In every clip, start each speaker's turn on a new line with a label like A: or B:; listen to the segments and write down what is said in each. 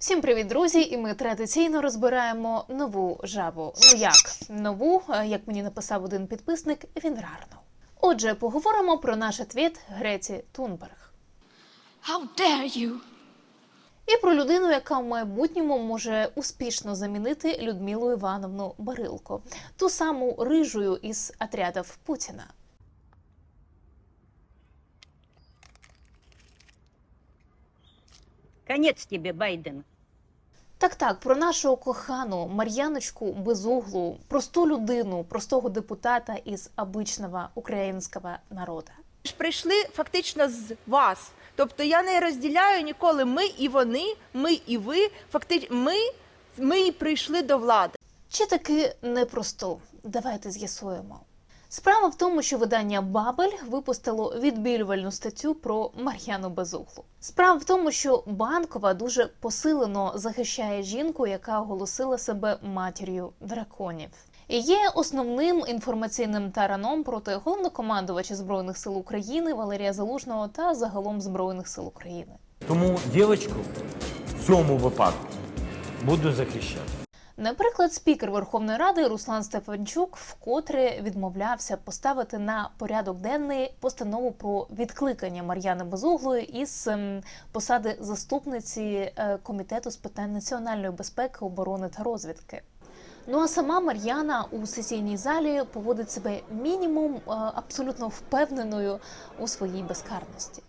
A: Всім привіт, друзі! І ми традиційно розбираємо нову жабу. Ну як нову, е, як мені написав один підписник, вінрарну. Отже, поговоримо про наш твіт Греці Тунберг.
B: How dare you?
A: І про людину, яка в майбутньому може успішно замінити Людмилу Івановну Барилко, ту саму рижую із отрядів Путіна.
C: Конец тебе, Байден.
A: Так, так, про нашу кохану Мар'яночку Безуглу, просту людину, простого депутата із обичного українського народу.
D: ж прийшли фактично з вас. Тобто я не розділяю ніколи ми і вони, ми і ви. Фактично, ми, ми і прийшли до влади.
A: Чи таки непросту? Давайте з'ясуємо. Справа в тому, що видання Бабель випустило відбілювальну статтю про Мар'яну Безуглу. Справа в тому, що банкова дуже посилено захищає жінку, яка оголосила себе матір'ю драконів. І є основним інформаційним тараном проти головнокомандувача збройних сил України Валерія Залужного та загалом збройних сил України.
E: Тому дівчинку в цьому випадку буду захищати.
A: Наприклад, спікер Верховної Ради Руслан Стефанчук вкотре відмовлявся поставити на порядок денний постанову про відкликання Мар'яни Безуглої із ем, посади заступниці е, комітету з питань національної безпеки, оборони та розвідки. Ну а сама Мар'яна у сесійній залі поводить себе мінімум е, абсолютно впевненою у своїй безкарності.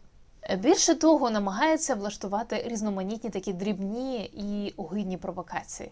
A: Більше того, намагається влаштувати різноманітні такі дрібні і огидні провокації.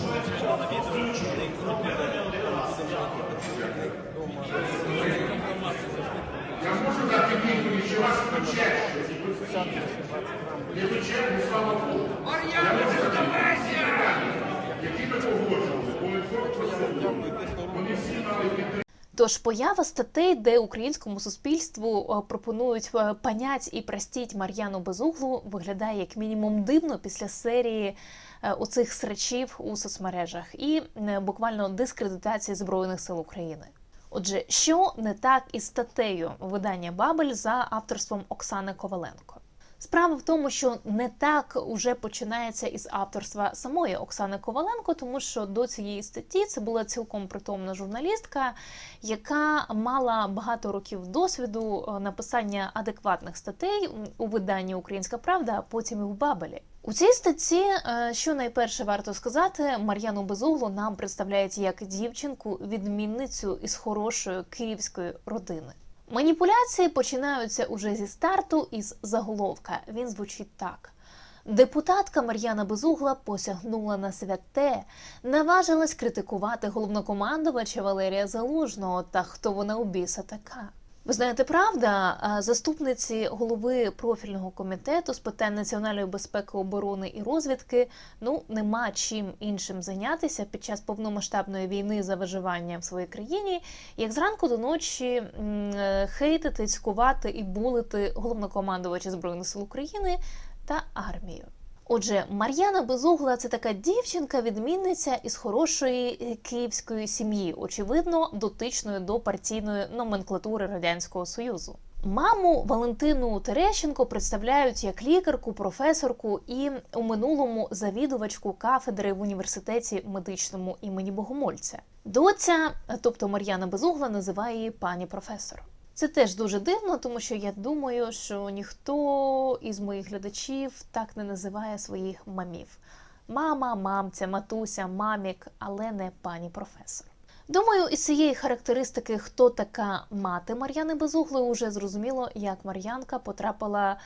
F: Я можу дати відповідь, що вас пече щось. Не пече, ну слава Богу. Я можу задавати всі питання, які ми погоджували. Комітет просив. Вони всі мали підтримку.
A: Тож поява статей, де українському суспільству е, пропонують е, понять і простіть Мар'яну Безуглу, виглядає як мінімум дивно після серії е, оцих срачів у соцмережах і буквально дискредитації збройних сил України. Отже, що не так із статтею видання Бабель за авторством Оксани Коваленко? Справа в тому, що не так уже починається із авторства самої Оксани Коваленко, тому що до цієї статті це була цілком притомна журналістка, яка мала багато років досвіду е, написання адекватних статей у виданні Українська Правда, а потім і в Бабелі. У цій статті, е, що найперше варто сказати, Мар'яну Безуглу нам представляють як дівчинку, відмінницю із хорошої київської родини. Маніпуляції починаються уже зі старту із заголовка. Він звучить так. Депутатка Мар'яна Безугла посягнула на святе, наважилась критикувати головнокомандувача Валерія Залужного та хто вона у біса така. Ви знаєте, правда, заступниці голови профільного комітету з питань національної безпеки, оборони і розвідки ну нема чим іншим зайнятися під час повномасштабної війни за виживання в своїй країні, як зранку до ночі е, хейтити, цькувати і булити головнокомандувача збройних сил України та армію. Отже, Мар'яна Безугла це така дівчинка-відмінниця із хорошої е, київської сім'ї, очевидно, дотичної до партійної номенклатури радянського союзу. Маму Валентину Терещенко представляють як лікарку, професорку і у минулому завідувачку кафедри в університеті медичному імені Богомольця. Доця, тобто Мар'яна Безугла, називає її пані професор. Це теж дуже дивно, тому що я думаю, що ніхто із моїх глядачів так не називає своїх мамів. Мама, мамця, матуся, мамік, але не пані професор. Думаю, із цієї характеристики, хто така мати Мар'яни Безуглої, уже зрозуміло, як Мар'янка потрапила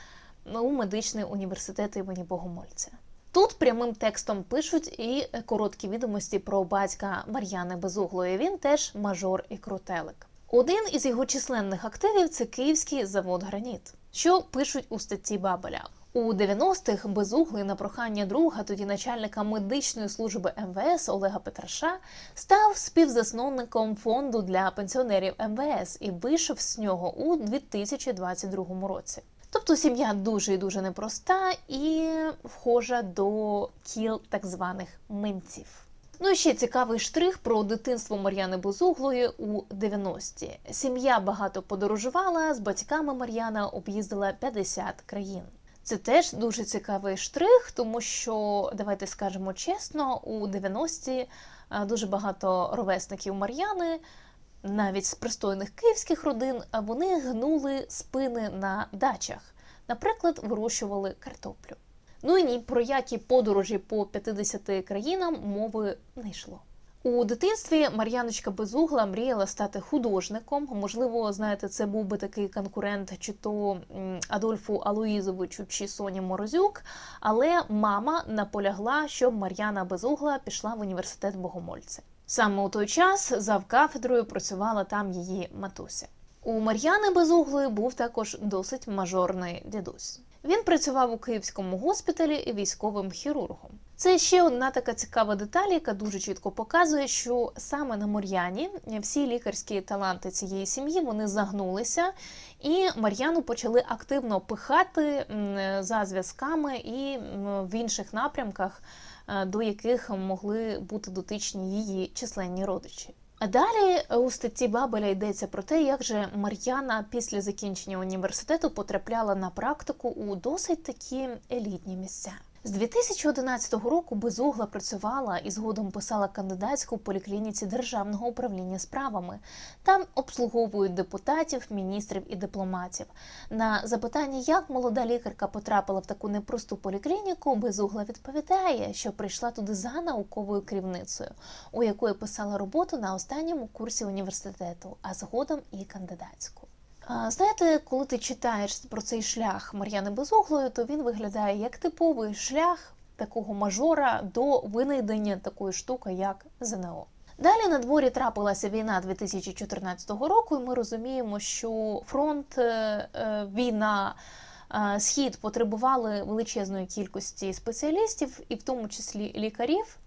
A: ну, у медичний університет імені Богомольця. Тут прямим текстом пишуть і короткі відомості про батька Мар'яни Безуглої. Він теж мажор і крутелик. Один із його численних активів це київський завод Граніт, що пишуть у статті Бабеля. У 90-х безуглий на прохання друга, тоді начальника медичної служби МВС Олега Петраша, став співзасновником фонду для пенсіонерів МВС і вийшов з нього у 2022 році. Тобто сім'я дуже і дуже непроста і вхожа до кіл так званих ментів. Ну і ще цікавий штрих про дитинство Мар'яни Безуглої у 90-ті. Сім'я багато подорожувала, з батьками Мар'яна об'їздила 50 країн. Це теж дуже цікавий штрих, тому що давайте скажемо чесно, у 90-ті е, дуже багато ровесників Мар'яни, навіть з пристойних київських родин, вони гнули спини на дачах. Наприклад, вирощували картоплю. Ну і ні про які подорожі по 50 країнам мови не йшло. У дитинстві Мар'яночка Безугла мріяла стати художником. Можливо, знаєте, це був би такий конкурент чи то Адольфу Алоїзовичу чи Соні Морозюк. Але мама наполягла, щоб Мар'яна Безугла пішла в університет Богомольця. Саме у той час за кафедрою працювала там її матуся. У Мар'яни Безуглої був також досить мажорний дідусь. Він працював у київському госпіталі військовим хірургом. Це ще одна така цікава деталь, яка дуже чітко показує, що саме на Мар'яні всі лікарські таланти цієї сім'ї вони загнулися, і Мар'яну почали активно пихати за зв'язками і в інших напрямках, е, до яких могли бути дотичні її численні родичі. Далі у статті Бабеля йдеться про те, як же Мар'яна після закінчення університету потрапляла на практику у досить такі елітні місця. З 2011 року Безугла працювала і згодом писала кандидатську в поліклініці Державного управління справами. Там обслуговують депутатів, міністрів і дипломатів. На запитання, як молода лікарка потрапила в таку непросту поліклініку, Безугла відповідає, що прийшла туди за науковою керівницею, у якої писала роботу на останньому курсі університету, а згодом і кандидатську. Знаєте, коли ти читаєш про цей шлях Мар'яни Безуглої, то він виглядає як типовий шлях такого мажора до винайдення такої штуки, як ЗНО. Далі на дворі трапилася війна 2014 року, і ми розуміємо, що фронт, е, е, війна, е, схід потребували величезної кількості спеціалістів, і в тому числі лікарів.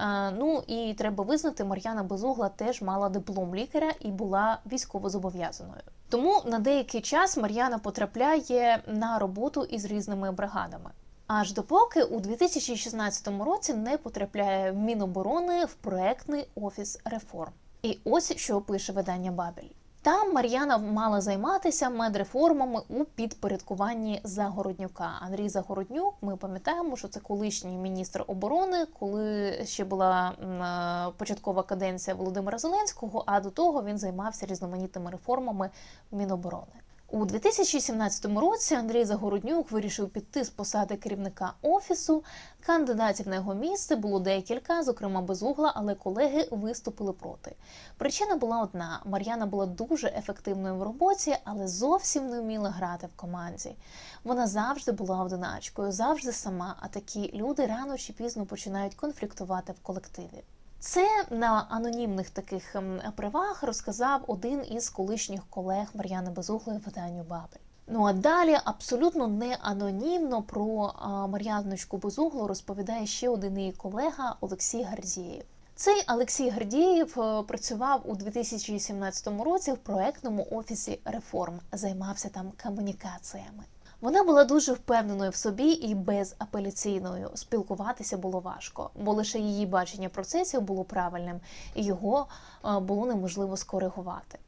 A: Е, Ну і треба визнати, Мар'яна Безугла теж мала диплом лікаря і була військовозобов'язаною. Тому на деякий час Мар'яна потрапляє на роботу із різними бригадами. Аж допоки у 2016 році не потрапляє в Міноборони в проектний офіс реформ. І ось що пише видання Бабель. Там Мар'яна мала займатися медреформами у підпорядкуванні Загороднюка. Андрій Загороднюк, ми пам'ятаємо, що це колишній міністр оборони, коли ще була е, початкова каденція Володимира Зеленського. А до того він займався різноманітними реформами Міноборони. У 2017 році Андрій Загороднюк вирішив піти з посади керівника офісу. Кандидатів на його місце було декілька, зокрема безугла, але колеги виступили проти. Причина була одна: Мар'яна була дуже ефективною в роботі, але зовсім не вміла грати в команді. Вона завжди була одиначкою, завжди сама. А такі люди рано чи пізно починають конфліктувати в колективі. Це на анонімних таких ем, привах розказав один із колишніх колег Мар'яни Безуглої виданню Бабель. Ну а далі абсолютно не анонімно про Мар'яночку Безуглу розповідає ще один її колега Олексій Гардієв. Цей Олексій Гардієв е, працював у 2017 році в проектному офісі реформ, займався там комунікаціями. Вона була дуже впевненою в собі і безапеляційною. Спілкуватися було важко, бо лише її бачення процесів було правильним, і його е, було неможливо скоригувати.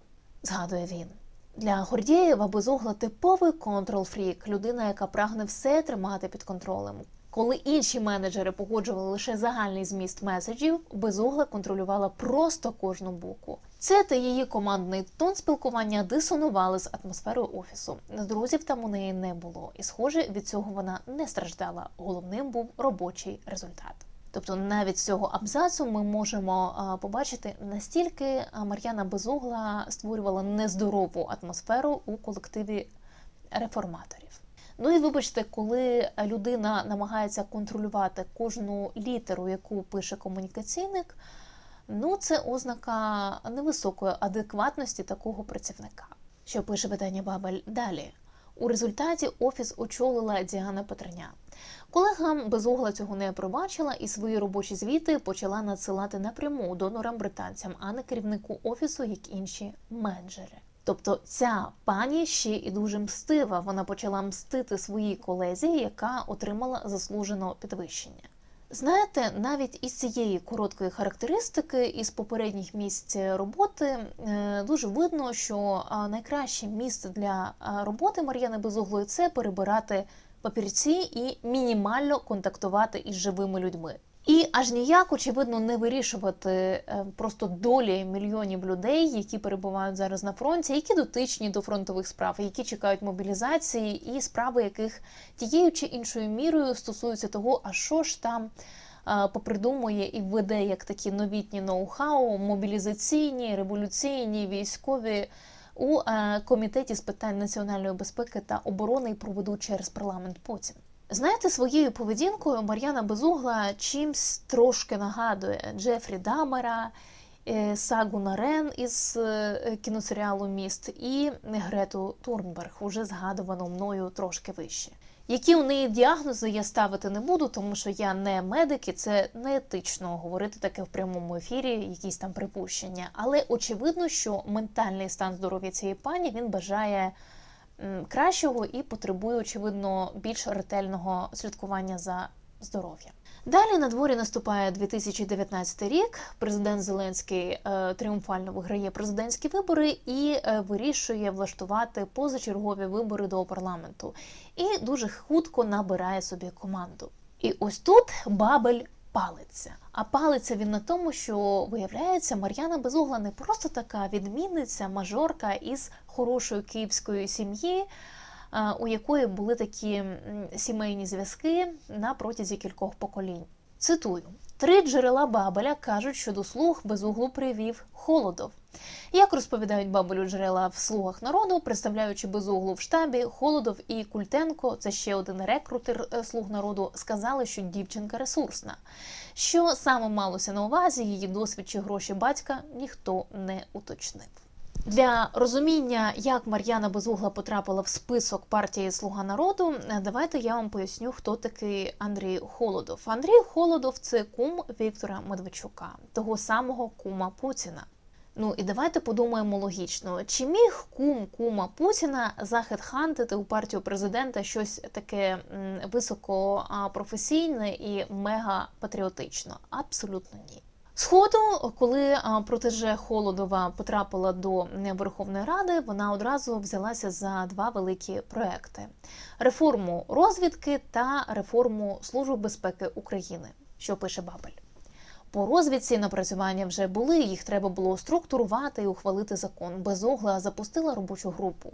A: Згадує він. Для Гордієва безугла типовий контрол-фрік, людина, яка прагне все тримати під контролем. Коли інші менеджери погоджували лише загальний зміст меседжів, безугла контролювала просто кожну букву. Це та її командний тон спілкування дисонували з атмосферою офісу. Друзів там у неї не було, і, схоже, від цього вона не страждала. Головним був робочий результат. Тобто, навіть з цього абзацу ми можемо побачити, настільки Мар'яна Безугла створювала нездорову атмосферу у колективі реформаторів. Ну і вибачте, коли людина намагається контролювати кожну літеру, яку пише комунікаційник, ну це ознака невисокої адекватності такого працівника. Що пише видання Бабель далі. У результаті офіс очолила Діана Петреня. Колегам безугла цього не пробачила і свої робочі звіти почала надсилати напряму донорам британцям, а не керівнику офісу, як інші менеджери. Тобто ця пані ще і дуже мстива. Вона почала мстити своїй колезі, яка отримала заслужене підвищення. Знаєте, навіть із цієї короткої характеристики, із попередніх місць роботи, е, дуже видно, що найкраще місце для роботи Мар'яни Безуглої це перебирати папірці і мінімально контактувати із живими людьми. І аж ніяк, очевидно, не вирішувати е, просто долі мільйонів людей, які перебувають зараз на фронті, які дотичні до фронтових справ, які чекають мобілізації, і справи яких тією чи іншою мірою стосуються того, а що ж там е, попридумує і введе як такі новітні ноу-хау, мобілізаційні, революційні, військові у е, комітеті з питань національної безпеки та оборони і проведуть через парламент потім. Знаєте, своєю поведінкою Мар'яна Безугла чимсь трошки нагадує Джефрі Дамера, е, Сагу Нарен із е, кіносеріалу Міст і Грету Турнберг, уже згадувану мною трошки вище. Які у неї діагнози я ставити не буду, тому що я не медик, і це неетично говорити таке в прямому ефірі, якісь там припущення. Але очевидно, що ментальний стан здоров'я цієї пані він бажає кращого і потребує, очевидно, більш ретельного слідкування за здоров'ям. Далі на дворі наступає 2019 рік. Президент Зеленський е, тріумфально виграє президентські вибори і е, вирішує влаштувати позачергові вибори до парламенту. І дуже хутко набирає собі команду. І ось тут Бабель палиться. А палиться він на тому, що виявляється, Мар'яна Безугла не просто така відмінниця, мажорка із хорошої київської сім'ї, у якої були такі сімейні зв'язки на протязі кількох поколінь. Цитую: три джерела Бабеля кажуть, що до слуг безуглу привів Холодов. Як розповідають Бабелю джерела в слугах народу, представляючи безуглу в штабі, Холодов і Культенко, це ще один рекрутер е, слуг народу, сказали, що дівчинка ресурсна. Що саме малося на увазі, її досвід чи гроші батька ніхто не уточнив. Для розуміння, як Мар'яна Безугла потрапила в список партії Слуга народу, е, давайте я вам поясню, хто такий Андрій Холодов. Андрій Холодов це кум Віктора Медведчука, того самого кума Путіна. Ну і давайте подумаємо логічно, чи міг кум кума Путіна захедхантити у партію президента щось таке високопрофесійне і мега-патріотично? Абсолютно ні. Сходу, коли протеже Холодова потрапила до Верховної Ради, вона одразу взялася за два великі проекти: реформу розвідки та реформу Служби безпеки України, що пише Бабель. По розвідці напрацювання вже були, їх треба було структурувати і ухвалити закон. Безугла запустила робочу групу.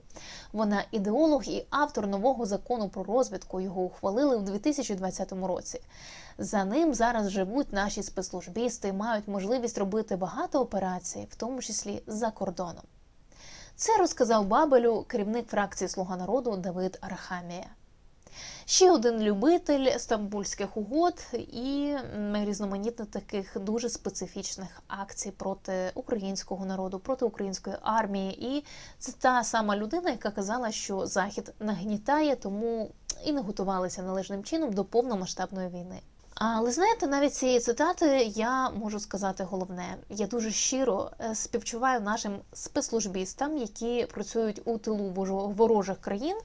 A: Вона ідеолог і автор нового закону про розвідку. Його ухвалили в 2020 році. За ним зараз живуть наші спецслужбісти, мають можливість робити багато операцій, в тому числі за кордоном. Це розказав Бабелю керівник фракції Слуга народу Давид Арахамія. Ще один любитель стамбульських угод і різноманітних таких дуже специфічних акцій проти українського народу, проти української армії. І це та сама людина, яка казала, що Захід нагнітає, тому і не готувалися належним чином до повномасштабної війни. Але знаєте, навіть цієї цитати я можу сказати головне: я дуже щиро е, співчуваю нашим спецслужбістам, які працюють у тилу ворожих країн,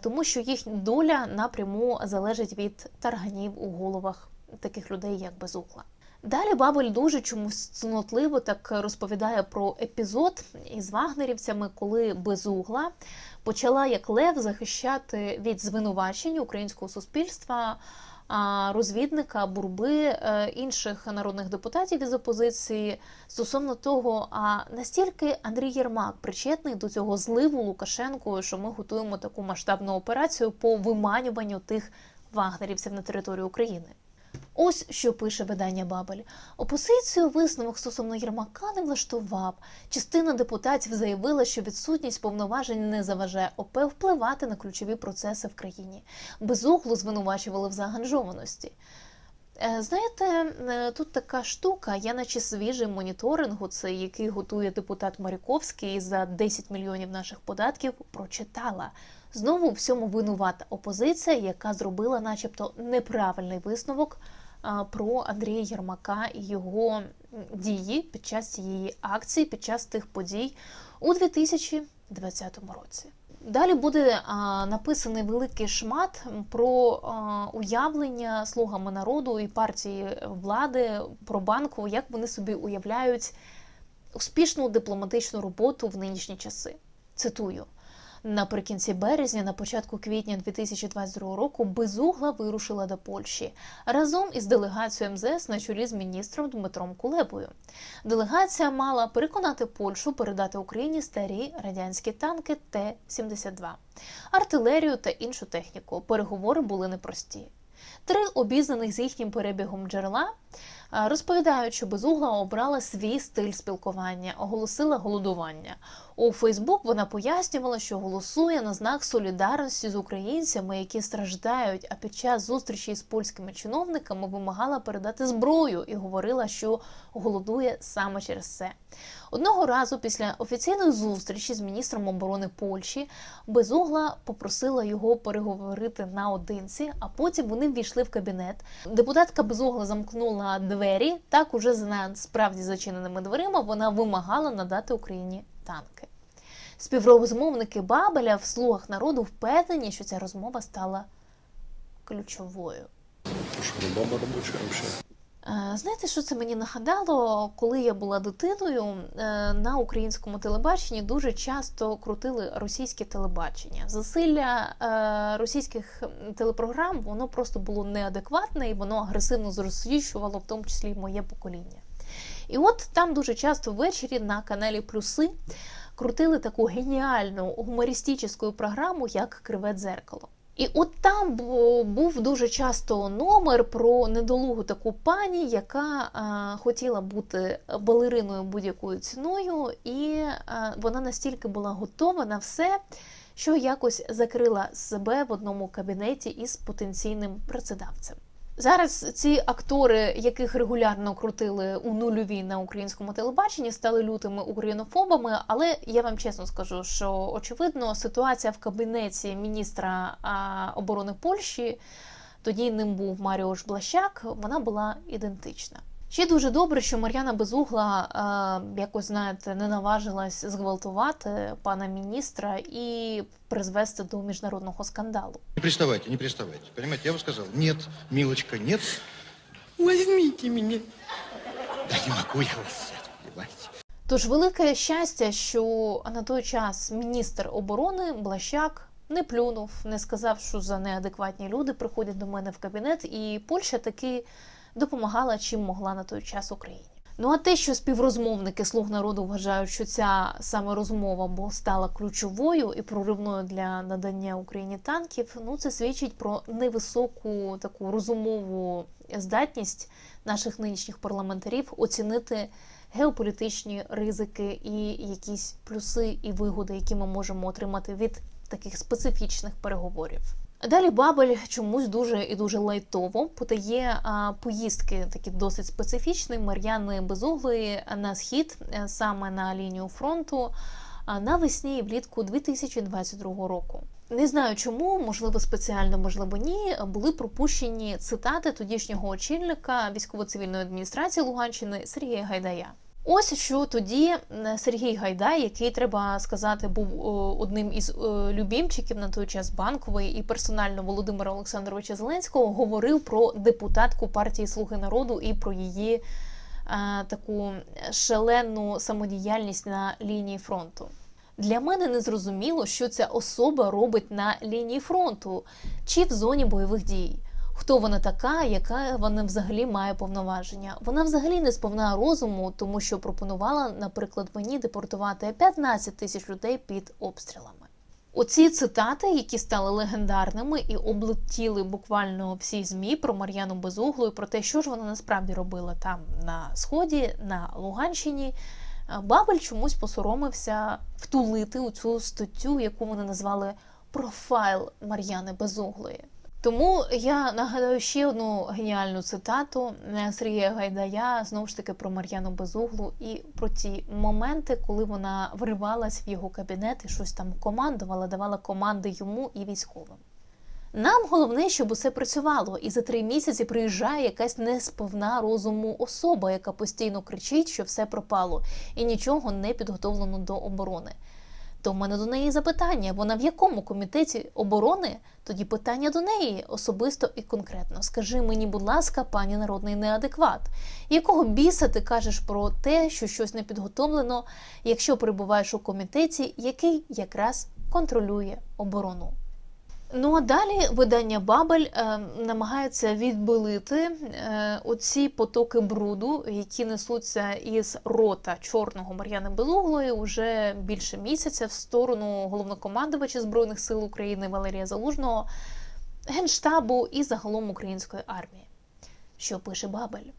A: тому що їхня доля напряму залежить від тарганів у головах таких людей, як Безукла. Далі Бабель дуже чомусь цнотливо так розповідає про епізод із вагнерівцями, коли Безугла почала як лев захищати від звинувачень українського суспільства розвідника, бурби е, інших народних депутатів із опозиції стосовно того, а настільки Андрій Єрмак причетний до цього зливу Лукашенко, що ми готуємо таку масштабну операцію по виманюванню тих вагнерівців на територію України. Ось що пише видання Бабель. Опозицію висновок стосовно Єрмака не влаштував. Частина депутатів заявила, що відсутність повноважень не заважає ОП впливати на ключові процеси в країні. Безуглу звинувачували в заганжованості. Е, Знаєте, е, тут така штука, я наче свіжий моніторингу, це який готує депутат Маріковський за 10 мільйонів наших податків, прочитала. Знову всьому винувата опозиція, яка зробила, начебто, неправильний висновок про Андрія Єрмака і його дії під час цієї акції, під час тих подій у 2020 році. Далі буде написаний великий шмат про уявлення слугами народу і партії влади про банку, як вони собі уявляють успішну дипломатичну роботу в нинішні часи. Цитую. Наприкінці березня, на початку квітня 2022 року, безугла вирушила до Польщі разом із делегацією МЗС на чолі з міністром Дмитром Кулебою. Делегація мала переконати Польщу передати Україні старі радянські танки Т-72, артилерію та іншу техніку. Переговори були непрості. Три обізнаних з їхнім перебігом джерела розповідають, що безугла обрала свій стиль спілкування, оголосила голодування. У Фейсбук вона пояснювала, що голосує на знак солідарності з українцями, які страждають. А під час зустрічі з польськими чиновниками вимагала передати зброю і говорила, що голодує саме через це. Одного разу після офіційної зустрічі з міністром оборони Польщі Безугла попросила його переговорити наодинці, а потім вони ввійшли в кабінет. Депутатка Безугла замкнула двері. Так уже з справді зачиненими дверима вона вимагала надати Україні танки. Співрозмовники Бабеля в слугах народу впевнені, що ця розмова стала ключовою. Е, Знаєте, що це мені нагадало, коли я була дитиною е, на українському телебаченні дуже часто крутили російське телебачення. Засилля е, російських телепрограм воно просто було неадекватне і воно агресивно зрозумілювало, в тому числі моє покоління. І от там дуже часто ввечері на каналі Плюси крутили таку геніальну гумористичну програму, як Криве дзеркало. І от там був дуже часто номер про недолугу таку пані, яка а, хотіла бути балериною будь-якою ціною, і а, вона настільки була готова на все, що якось закрила себе в одному кабінеті із потенційним працедавцем. Зараз ці актори, яких регулярно крутили у нульові на українському телебаченні, стали лютими українофобами. Але я вам чесно скажу, що очевидно ситуація в кабінеті міністра оборони Польщі, тоді ним був Маріош Блащак, вона була ідентична. Ще дуже добре, що Мар'яна Безугла е, якось знаєте не наважилась зґвалтувати пана міністра і призвести до міжнародного скандалу.
C: Не приставайте, не приставайте. Понимаете, я вам сказал, нет, милочка, нет.
B: Возьмите меня.
C: Да не могу я вас понимаете.
A: Тож велике щастя, що на той час міністр оборони Блащак не плюнув, не сказав, що за неадекватні люди приходять до мене в кабінет, і Польща таки допомагала чим могла на той час Україні. Ну а те, що співрозмовники слуг народу вважають, що ця саме розмова бо стала ключовою і проривною для надання Україні танків, ну це свідчить про невисоку таку розумову здатність наших нинішніх парламентарів оцінити геополітичні ризики і якісь плюси і вигоди, які ми можемо отримати від таких специфічних переговорів. Далі Бабель чомусь дуже і дуже лайтово подає поїздки, такі досить специфічні Мар'яни Безуглої на схід, е, саме на лінію фронту, навесні і влітку 2022 року. Не знаю чому, можливо, спеціально, можливо, ні. Були пропущені цитати тодішнього очільника військово-цивільної адміністрації Луганщини Сергія Гайдая. Ось що тоді е, Сергій Гайдай, який треба сказати, був одним із е, любімчиків на той час банкової і персонально Володимира Олександровича Зеленського, говорив про депутатку партії Слуги народу і про її е, таку шалену самодіяльність на лінії фронту. Для мене не зрозуміло, що ця особа робить на лінії фронту чи в зоні бойових дій. Хто вона така, яка вона взагалі має повноваження? Вона взагалі не сповна розуму, тому що пропонувала, наприклад, мені депортувати 15 тисяч людей під обстрілами. Оці цитати, які стали легендарними і облетіли буквально всі змі про Мар'яну Безуглу і про те, що ж вона насправді робила там на сході, на Луганщині. Бабель чомусь посоромився втулити у цю статтю, яку вони назвали профайл Мар'яни Безуглої. Тому я нагадаю ще одну геніальну цитату е, Сергія Гайдая знову ж таки про Мар'яну Безуглу і про ті моменти, коли вона вривалась в його кабінет і щось там командувала, давала команди йому і військовим. Нам головне, щоб усе працювало, і за три місяці приїжджає якась несповна розуму особа, яка постійно кричить, що все пропало, і нічого не підготовлено до оборони. То в мене до неї запитання. Вона в якому комітеті оборони? Тоді питання до неї особисто і конкретно. Скажи мені, будь ласка, пані народний неадекват, якого біса ти кажеш про те, що щось не підготовлено, якщо перебуваєш у комітеті, який якраз контролює оборону? Ну а далі видання Бабель е, намагається відбилити е, оці потоки бруду, які несуться із рота чорного Мар'яни Безуглої уже більше місяця в сторону головнокомандувача збройних сил України Валерія Залужного, генштабу і загалом української армії. Що пише Бабель?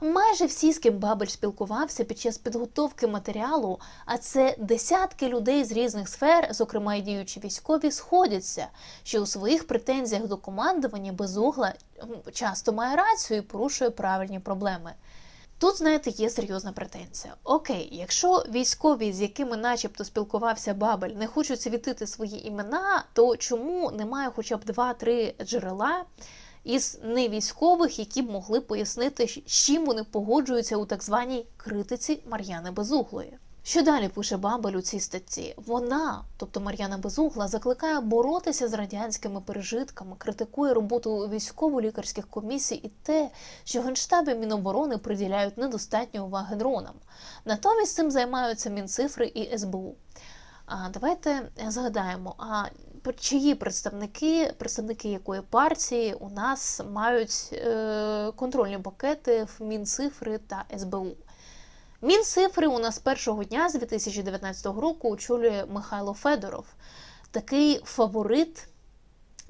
A: Майже всі, з ким Бабель спілкувався під час підготовки матеріалу, а це десятки людей з різних сфер, зокрема й діючі військові, сходяться, що у своїх претензіях до командування Безугла часто має рацію і порушує правильні проблеми. Тут, знаєте, є серйозна претензія. Окей, якщо військові, з якими начебто спілкувався Бабель, не хочуть світити свої імена, то чому немає хоча б два-три джерела із невійськових, які б могли пояснити, з чим вони погоджуються у так званій критиці Мар'яни Безуглої? Що далі пише Бабель у цій статті? Вона, тобто Мар'яна Безугла, закликає боротися з радянськими пережитками, критикує роботу військово-лікарських комісій і те, що Генштаб і Міноборони приділяють недостатньо уваги дронам. Натомість цим займаються Мінцифри і СБУ. А давайте згадаємо, а чиї представники, представники якої партії у нас мають е, контрольні пакети в Мінцифри та СБУ? Мінцифри у нас першого дня з 2019 року очолює Михайло Федоров, такий фаворит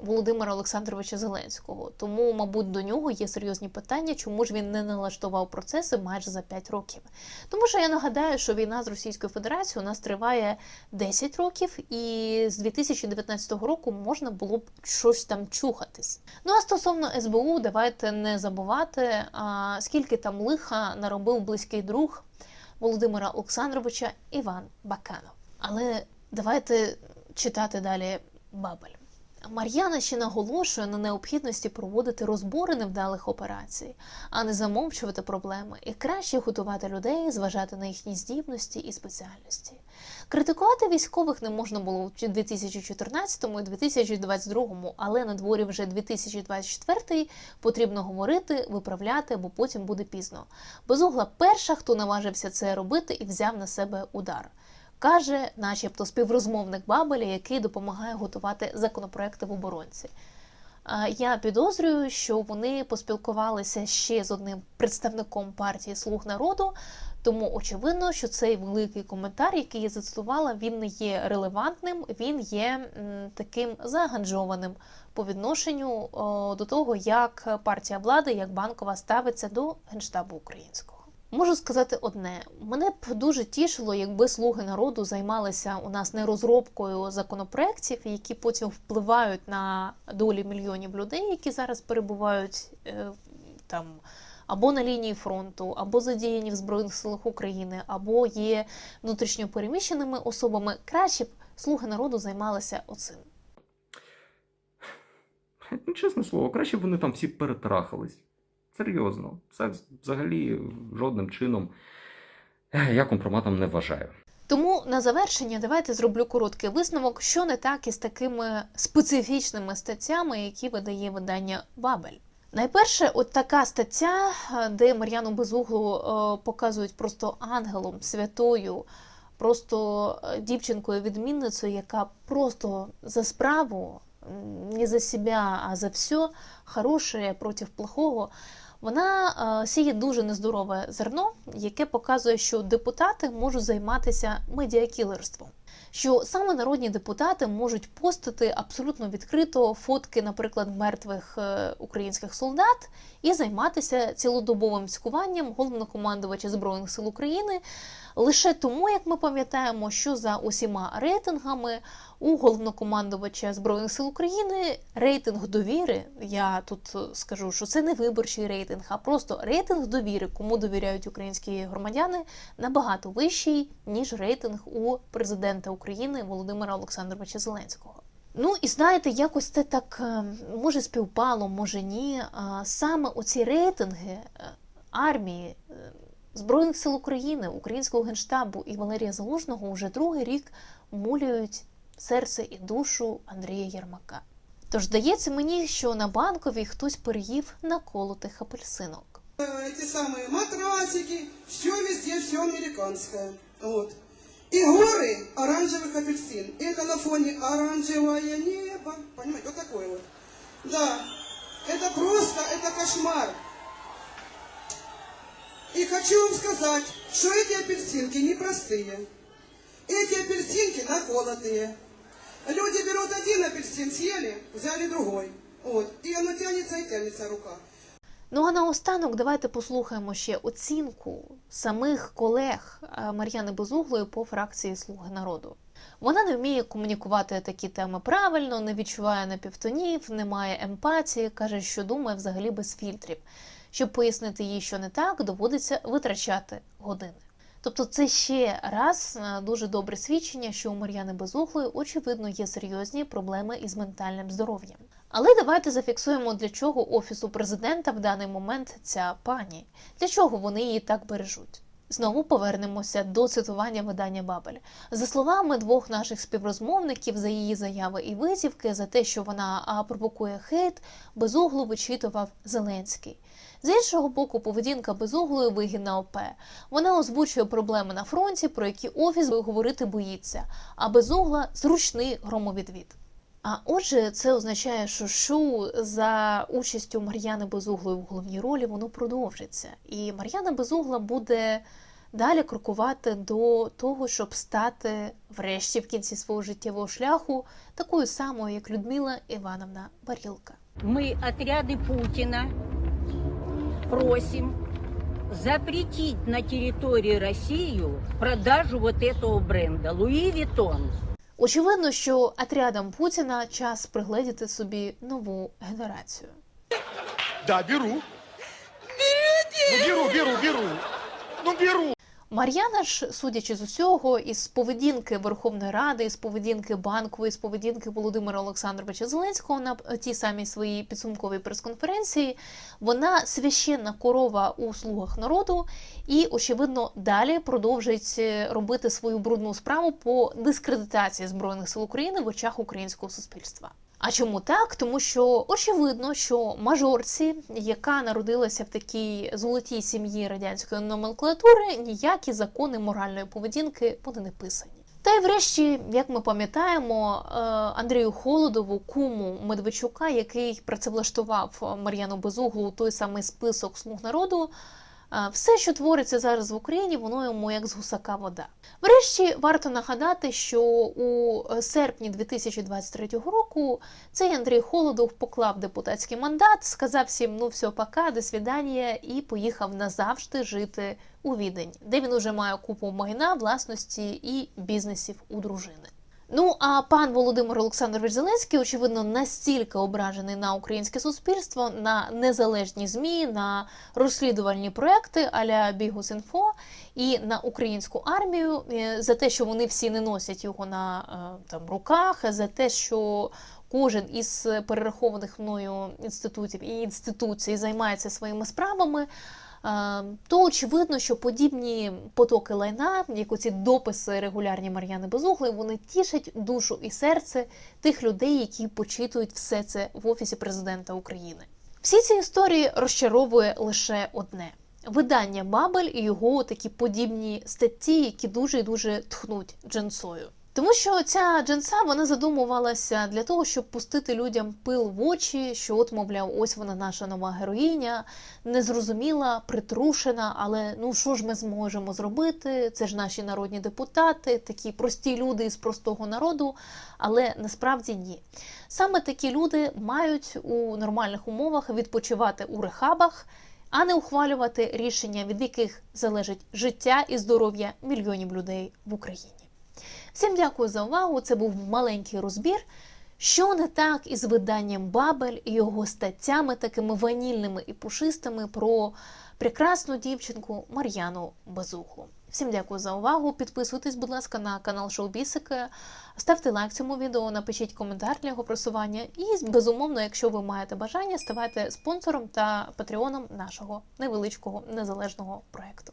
A: Володимира Олександровича Зеленського. Тому, мабуть, до нього є серйозні питання, чому ж він не налаштував процеси майже за 5 років. Тому що я нагадаю, що війна з Російською Федерацією у нас триває 10 років, і з 2019 року можна було б щось там чухатись. Ну а стосовно СБУ, давайте не забувати, а, скільки там лиха наробив близький друг Володимира Олександровича Іван Баканов. Але давайте читати далі Бабель. Мар'яна ще наголошує на необхідності проводити розбори невдалих операцій, а не замовчувати проблеми, і краще готувати людей, зважати на їхні здібності і спеціальності. Критикувати військових не можна було у 2014 і 2022, але на дворі вже 2024 потрібно говорити, виправляти, бо потім буде пізно. Безугла перша, хто наважився це робити і взяв на себе удар каже, начебто, співрозмовник Бабеля, який допомагає готувати законопроекти в оборонці. Я підозрюю, що вони поспілкувалися ще з одним представником партії Слуг народу, тому очевидно, що цей великий коментар, який я зацитувала, він не є релевантним, він є таким заганджованим по відношенню до того, як партія влади, як банкова ставиться до генштабу українського. Можу сказати одне: мене б дуже тішило, якби слуги народу займалися у нас не розробкою законопроєктів, які потім впливають на долі мільйонів людей, які зараз перебувають е, там. Або на лінії фронту, або задіяні в Збройних силах України, або є внутрішньо переміщеними особами. Краще б слуги народу займалися оцим.
G: Ну, чесне слово, краще б вони там всі перетрахались. Серйозно, це взагалі жодним чином я компроматом не вважаю.
A: Тому на завершення давайте зроблю короткий висновок, що не так із такими специфічними статтями, які видає видання Бабель. Найперше, от така стаття, де Мар'яну Безуглу е, показують просто ангелом, святою, просто е, дівчинкою-відмінницею, яка просто за справу, не за себе, а за все, хороше проти плохого. Вона е, сіє дуже нездорове зерно, яке показує, що депутати можуть займатися медіакілерством. Що саме народні депутати можуть постити абсолютно відкрито фотки, наприклад, мертвих е, українських солдат, і займатися цілодобовим цькуванням головнокомандувача Збройних сил України лише тому, як ми пам'ятаємо, що за усіма рейтингами у головнокомандувача Збройних сил України рейтинг довіри. Я тут е, скажу, що це не виборчий рейтинг, а просто рейтинг довіри, кому довіряють українські громадяни, набагато вищий ніж рейтинг у президента України Володимира Олександровича Зеленського. Ну і знаєте, якось це так е, може співпало, може ні. Саме оці рейтинги е, армії. е, Збройних сил України, Українського генштабу і Валерія Залужного вже другий рік мулюють серце і душу Андрія Єрмака. Тож здається мені, що на банковій хтось переїв наколотих апельсинок.
B: Эти самые матрасики, все везде, все американское. Вот. И горы оранжевых апельсин. И это на фоне оранжевое небо. Понимаете, вот такое вот. Да, это просто, это кошмар. И хочу вам сказать, что эти апельсинки непростые. Эти апельсинки наколотые. Люди берут один апельсин, съели, взяли другой. Вот. И оно тянется и тянется рука.
A: Ну а наостанок давайте послухаємо ще оцінку самих колег е, Мар'яни Безуглої по фракції Слуги народу. Вона не вміє комунікувати такі теми правильно, не відчуває напівтонів, не має емпатії, каже, що думає взагалі без фільтрів. Щоб пояснити їй, що не так, доводиться витрачати години. Тобто, це ще раз е, дуже добре свідчення, що у Мар'яни Безуглої очевидно є серйозні проблеми із ментальним здоров'ям. Але давайте зафіксуємо, для чого офісу президента в даний момент ця пані, для чого вони її так бережуть. Знову повернемося до цитування видання Бабель. За словами двох наших співрозмовників, за її заяви і витівки, за те, що вона провокує хейт, безуглу вичитував Зеленський. З іншого боку, поведінка безуглої вигідна ОП. Вона озвучує проблеми на фронті, про які офіс говорити боїться, а безугла зручний громовідвід. А отже, це означає, що шоу за участю Мар'яни Безуглої в головній ролі воно продовжиться. І Мар'яна Безугла буде далі крокувати до того, щоб стати врешті в кінці свого життєвого шляху такою самою, як Людмила Івановна Барілка.
H: мы отряды Путина просим запретить на территории России продажу вот этого бренда Луи Виттон.
A: Очевидно, що отрядам Путіна час пригледіти собі нову генерацію.
C: Да, беру. Ну, беру, беру, беру. Ну, беру.
A: Мар'яна ж, судячи з усього, із поведінки Верховної Ради, із поведінки банкової, з поведінки Володимира Олександровича Зеленського на тій самій своїй підсумковій прес-конференції, вона священна корова у слугах народу і, очевидно, далі продовжить е, робити свою брудну справу по дискредитації збройних сил України в очах українського суспільства. А чому так? Тому що очевидно, що мажорці, яка народилася в такій золотій сім'ї радянської номенклатури, ніякі закони моральної поведінки вони не писані. Та й врешті, як ми пам'ятаємо, е, Андрію Холодову, куму Медведчука, який працевлаштував Мар'яну Безуглу у той самий список слуг народу. Все, що твориться зараз в Україні, воно йому як з гусака вода. Врешті варто нагадати, що у е, серпні 2023 року цей Андрій Холодов поклав депутатський мандат, сказав всім ну все, пока, до свідання, і поїхав назавжди жити у Відень, де він уже має купу майна, власності і бізнесів у дружини. Ну а пан Володимир Олександрович Зеленський, очевидно, настільки ображений на українське суспільство, на незалежні змі, на розслідувальні проекти аля Бігус.Інфо і на українську армію е, за те, що вони всі не носять його на е, там руках, за те, що кожен із перерахованих мною інститутів і інституцій займається своїми справами. Е, То очевидно, що подібні потоки лайна, як оці дописи регулярні Мар'яни Безуглої, вони тішать душу і серце тих людей, які почитують все це в офісі президента України. Всі ці історії розчаровує лише одне: видання Бабель і його такі подібні статті, які дуже і дуже тхнуть джинсою. Тому що ця джинса вона задумувалася для того, щоб пустити людям пил в очі, що от, мовляв, ось вона наша нова героїня, незрозуміла, притрушена, але ну що ж ми зможемо зробити? Це ж наші народні депутати, такі прості люди із простого народу. Але насправді ні. Саме такі люди мають у нормальних умовах відпочивати у рехабах, а не ухвалювати рішення, від яких залежить життя і здоров'я мільйонів людей в Україні. Всім дякую за увагу. Це був маленький розбір. Що не так із виданням Бабель і його статтями, такими ванільними і пушистими про прекрасну дівчинку Мар'яну Безуху. Всім дякую за увагу. Підписуйтесь, будь ласка, на канал Шоу Бісики, ставте лайк цьому відео, напишіть коментар для його просування. І, безумовно, якщо ви маєте бажання, ставайте спонсором та патреоном нашого невеличкого незалежного проекту.